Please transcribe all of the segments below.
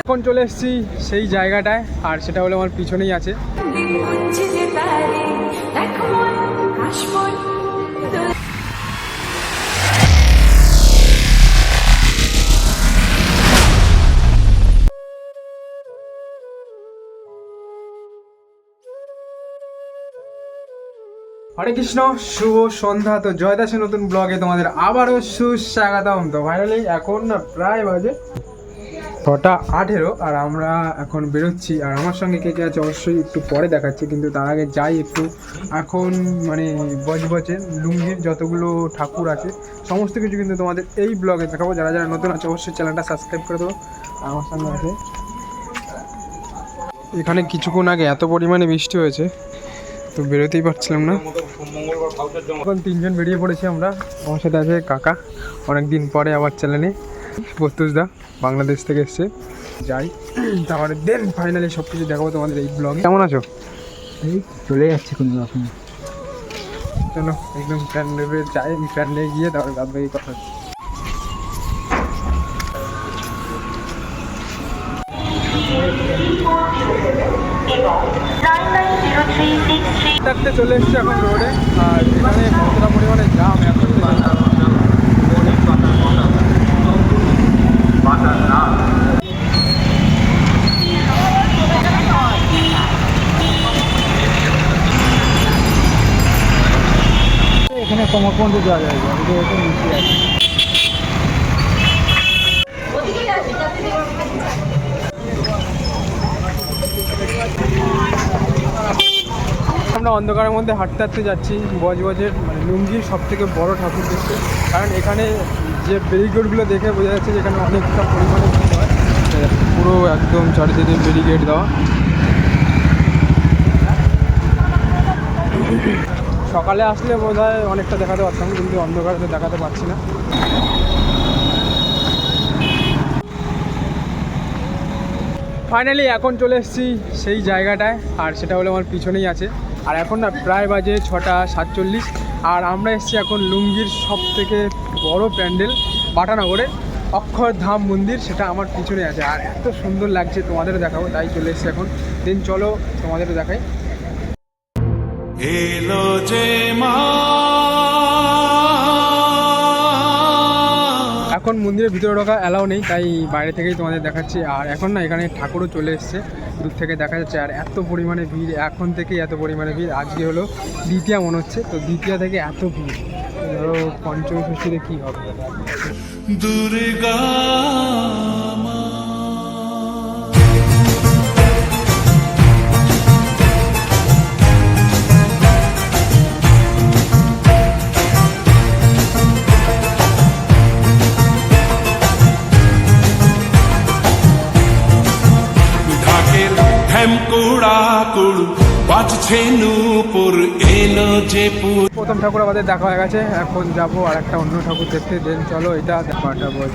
এখন চলে এসেছি সেই জায়গাটায় আর সেটা হলো আমার পিছনেই আছে। হরে কৃষ্ণ, শুভ সন্ধ্যা। তো জয় দাসের নতুন ব্লগে তোমাদের আবারও সুস্বাগতম। তো ফাইনালি এখন না প্রায় বাজে ছটা আঠেরো আর আমরা এখন বেরোচ্ছি। আর আমার সঙ্গে কে কে আছে অবশ্যই একটু পরে দেখাচ্ছি, কিন্তু তার আগে যাই একটু। এখন মানে বজবজে, লুঙ্গির যতগুলো ঠাকুর আছে, সমস্ত কিছু কিন্তু তোমাদের এই ব্লগে দেখাবো। যারা যারা নতুন আছে, অবশ্যই চ্যানেলটা সাবস্ক্রাইব করে দেবো। আমার সঙ্গে আছে। এখানে কিছুক্ষণ আগে এত পরিমাণে বৃষ্টি হয়েছে। তো বেরোতেই পারছিলাম না। এখন তিনজন বেরিয়ে পড়েছি আমরা। আমার সাথে আছে কাকা অনেক দিন পরে আবার চ্যানেলে দা বাংলাদেশ থেকে এসছে। যাই তারপরে দেন ফাইনালি সব কিছু দেখাবো তোমাদের এই ব্লগে কেমন আছো? এই চলে যাচ্ছে কোনো রকম। চলো একদম ফ্যান নেবে যাই নিয়ে গিয়ে তারপরে বাদ বাকি কথা হচ্ছে। থাকতে চলে এসছি এখন রোডে আর এখানে কতটা পরিমাণে জাম এখন এখানে কমর পর্যন্ত যাওয়া যায় এটা এটা নিচে আছে। আমরা অন্ধকারের মধ্যে হাঁটতে হাঁটতে যাচ্ছি, বজবজের মানে লুঙ্গির সব থেকে বড় ঠাকুর দেখতে। কারণ এখানে যে ব্যারিকেডগুলো দেখে বোঝা যাচ্ছে যে এখানে অনেকটা পরিমাণে ভিড় হয়। পুরো একদম চারিদিকে ব্যারিকেড দেওয়া। সকালে আসলে বোধ হয় অনেকটা দেখাতে পারতাম, কিন্তু অন্ধকারে তো দেখাতে পারছি না। ফাইনালি এখন চলে এসেছি সেই জায়গাটায়, আর সেটা হলো আমার পিছনেই আছে। আর এখন না প্রায় বাজে ছটা সাতচল্লিশ। আর আমরা এসেছি এখন লুঙ্গির সব থেকে বড় প্যান্ডেল বাটানগরে অক্ষরধাম মন্দির, সেটা আমার পিছনে আছে। আর এত সুন্দর লাগছে তোমাদের দেখাবো, তাই চলে এসেছি এখন। দিন চলো তোমাদের দেখাই। এলো যে মা এখন মন্দিরের ভিতরে ঢোকা অ্যালাউ নেই, তাই বাইরে থেকেই তোমাদের দেখাচ্ছি। আর এখন না, এখানে ঠাকুরও চলে এসছে, দূর থেকে দেখা যাচ্ছে। আর এত পরিমাণে ভিড়, এখন থেকেই এত পরিমাণে ভিড়। আজকে হলো দ্বিতীয়া মনে হচ্ছে, তো দ্বিতীয়া থেকে এত ভিড়। ধরো পঞ্চমী ষষ্ঠীতে কী হবে? দুর্গা প্রথম ঠাকুর আমাদের দেখা হয়ে গেছে, এখন যাব আর একটা অন্য ঠাকুর দেখতে, দেন চলো এটা দেখাটা বজ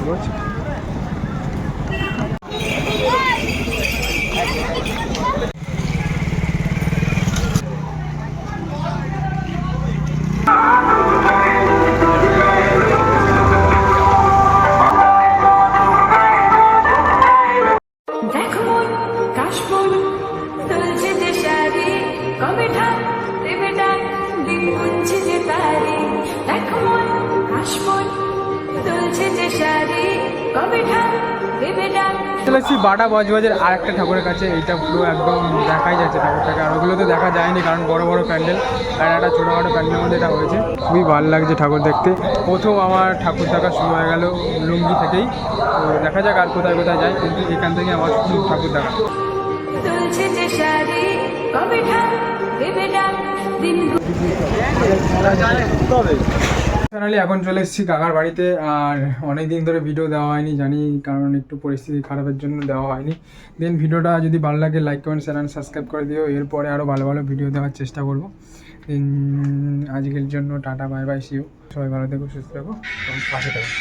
ঠাক দেবে ডাক চলে এসেছি বাটা বজবজের আর একটা ঠাকুরের কাছে। এইটা পুরো একদম দেখাই যাচ্ছে ঠাকুরটাকে। আর ওগুলো তো দেখা যায়নি কারণ বড় বড় প্যান্ডেল আর একটা ছোটোখাটো প্যান্ডেলের মধ্যে এটা হয়েছে। খুবই ভালো লাগছে ঠাকুর দেখতে। প্রথম আমার ঠাকুর দেখা শুরু হয়ে গেল লুঙ্গি থেকেই। তো দেখা যাক আর কোথায় কোথায় যায় কিন্তু এখান থেকে আমার শুধু ঠাকুর দেখা। কবে দিন ফাইনালি এখন চলে এসেছি কাকার বাড়িতে, আর অনেক দিন ধরে ভিডিও দেওয়া হয়নি, জানি কারণ একটু পরিস্থিতি খারাপের জন্য দেওয়া হয়নি। দেন ভিডিওটা যদি ভালো লাগে লাইক কমেন্ট অ্যান্ড সাবস্ক্রাইব করে দিও। এরপরে আরও ভালো ভালো ভিডিও দেওয়ার চেষ্টা করব। দেন আজকের জন্য টাটা বাই বাই সিও সবাই ভালো থেকো, সুস্থ থাকো। পাশে থাকো।